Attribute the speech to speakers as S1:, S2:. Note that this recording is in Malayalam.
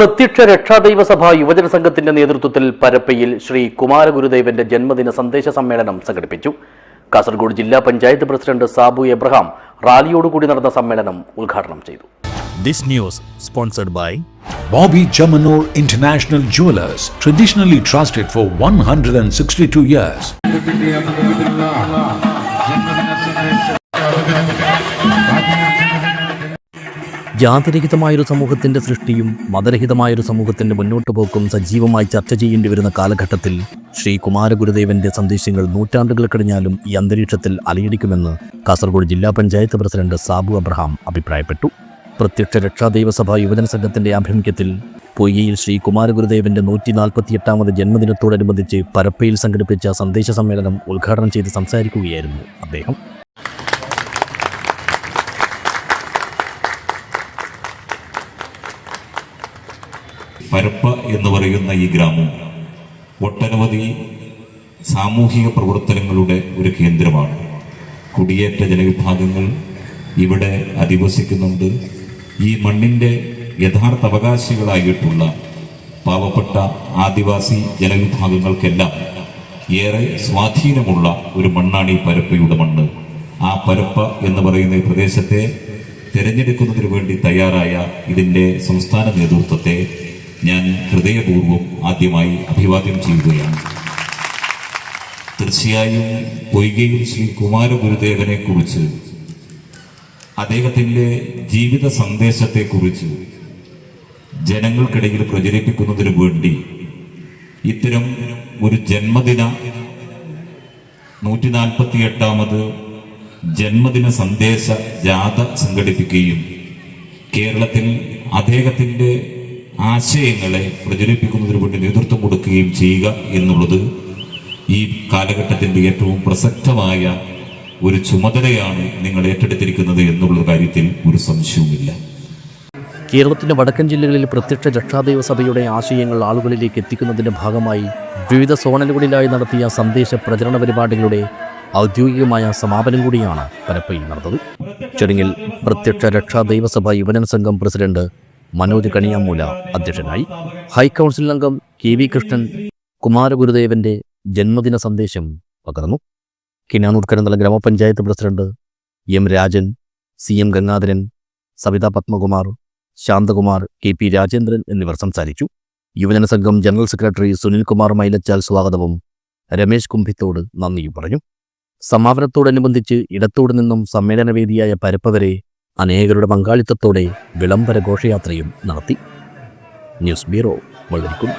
S1: പ്രത്യക്ഷ രക്ഷാദൈവ സഭ യുവജന സംഘത്തിന്റെ നേതൃത്വത്തിൽ പരപ്പയിൽ ശ്രീ കുമാരഗുരുദേവന്റെ ജന്മദിന സന്ദേശ സമ്മേളനം സംഘടിപ്പിച്ചു. കാസർഗോഡ് ജില്ലാ പഞ്ചായത്ത് പ്രസിഡന്റ് സാബു എബ്രഹാം റാലിയോടുകൂടി നടന്ന സമ്മേളനം ഉദ്ഘാടനം ചെയ്തു.
S2: This news sponsored by
S3: Bobby Jamanor International Jewelers, traditionally trusted for 162 years.
S2: ജാതിരഹിതമായൊരു സമൂഹത്തിന്റെ സൃഷ്ടിയും മതരഹിതമായൊരു സമൂഹത്തിന്റെ മുന്നോട്ടു പോക്കും സജീവമായി ചർച്ച ചെയ്യേണ്ടി വരുന്ന കാലഘട്ടത്തിൽ ശ്രീ കുമാരഗുരുദേവന്റെ സന്ദേശങ്ങൾ നൂറ്റാണ്ടുകൾ കഴിഞ്ഞാലും ഈ അന്തരീക്ഷത്തിൽ അലയടിക്കുമെന്ന് കാസർഗോഡ് ജില്ലാ പഞ്ചായത്ത് പ്രസിഡന്റ് സാബു അബ്രഹാം അഭിപ്രായപ്പെട്ടു. പ്രത്യക്ഷ രക്ഷാദൈവസഭ യുവജന സംഘത്തിന്റെ ആഭിമുഖ്യത്തിൽ പൊയ്യയിൽ ശ്രീ കുമാരഗുരുദേവന്റെ നൂറ്റി നാൽപ്പത്തിയെട്ടാമത് ജന്മദിനത്തോടനുബന്ധിച്ച് പരപ്പയിൽ സംഘടിപ്പിച്ച സന്ദേശ സമ്മേളനം ഉദ്ഘാടനം ചെയ്ത് സംസാരിക്കുകയായിരുന്നു അദ്ദേഹം.
S4: പരപ്പ എന്ന് പറയുന്ന ഈ ഗ്രാമം ഒട്ടനവധി സാമൂഹിക പ്രവർത്തനങ്ങളുടെ ഒരു കേന്ദ്രമാണ്. കുടിയേറ്റ ജനവിഭാഗങ്ങൾ ഇവിടെ അധിവസിക്കുന്നുണ്ട്. ഈ മണ്ണിന്റെ യഥാർത്ഥ അവകാശികളായിട്ടുള്ള പാവപ്പെട്ട ആദിവാസി ജനവിഭാഗങ്ങൾക്കെല്ലാം ഏറെ സ്വാധീനമുള്ള ഒരു മണ്ണാണ് ഈ പരപ്പയുടെ മണ്ണ്. ആ പരപ്പ എന്ന് പറയുന്ന ഈ പ്രദേശത്തെ തിരഞ്ഞെടുക്കുന്നതിന് വേണ്ടി തയ്യാറായ ഇതിന്റെ സംസ്ഥാന നേതൃത്വത്തെ ഞാൻ ഹൃദയപൂർവം ആദ്യമായി അഭിവാദ്യം ചെയ്യുകയാണ്. തീർച്ചയായും പൊയ്കയിൽ ശ്രീ കുമാരഗുരുദേവനെ കുറിച്ച് അദ്ദേഹത്തിന്റെ ജീവിത സന്ദേശത്തെക്കുറിച്ച് ജനങ്ങൾക്കിടയിൽ പ്രചരിപ്പിക്കുന്നതിന് വേണ്ടി ഇത്തരം ഒരു ജന്മദിന നൂറ്റി നാൽപ്പത്തി എട്ടാമത് ജന്മദിന സന്ദേശ ജാഥ സംഘടിപ്പിക്കുകയും കേരളത്തിൽ അദ്ദേഹത്തിന്റെ ആശയങ്ങളെ പ്രചരിപ്പിക്കുന്നതിന് വേണ്ടി നേതൃത്വം കൊടുക്കുകയും ചെയ്യുക എന്നുള്ളത് ഈ കാലഘട്ടത്തിന്റെ ഏറ്റവും പ്രസക്തമായ ഒരു ചുമതലയാണ് നിങ്ങൾ ഏറ്റെടുത്തിരിക്കുന്നത് എന്നുള്ള കാര്യത്തിൽ ഒരു സംശയവുമില്ല.
S2: കേരളത്തിന്റെ വടക്കൻ ജില്ലകളിൽ പ്രത്യക്ഷ രക്ഷാദൈവ സഭയുടെ ആശയങ്ങൾ ആളുകളിലേക്ക് എത്തിക്കുന്നതിന്റെ ഭാഗമായി വിവിധ സോണലുകളിലായി നടത്തിയ സന്ദേശ പ്രചരണ പരിപാടികളുടെ ഔദ്യോഗികമായ സമാപനം കൂടിയാണ് പരപ്പയിൽ നടന്നത്. ചടങ്ങിൽ പ്രത്യക്ഷ രക്ഷാ ദൈവസഭ യുവജന സംഘം പ്രസിഡന്റ് മനോജ് കണിയാമൂല അധ്യക്ഷനായി. ഹൈക്കൗൺസിൽ അംഗം കെ വി കൃഷ്ണൻ കുമാരഗുരുദേവന്റെ ജന്മദിന സന്ദേശം പകർന്നു. കിനാനൂർ ഗ്രാമപഞ്ചായത്ത് president M Rajan C M Gangadharan Savitha Padmakumar Santhakumar K P Rajendran എന്നിവർ സംസാരിച്ചു. യുവജന സംഘം ജനറൽ സെക്രട്ടറി സുനിൽകുമാർ മൈലച്ചാൽ സ്വാഗതവും രമേശ് കുംഭിത്തോട് നന്ദിയും പറഞ്ഞു. സമാപനത്തോടനുബന്ധിച്ച് ഇടത്തോട് നിന്നും സമ്മേളനവേദിയായ പരപ്പ അനേകരുടെ പങ്കാളിത്തത്തോടെ വിളംബര ഘോഷയാത്രയും നടത്തി. News bureau വെള്ളരിക്കും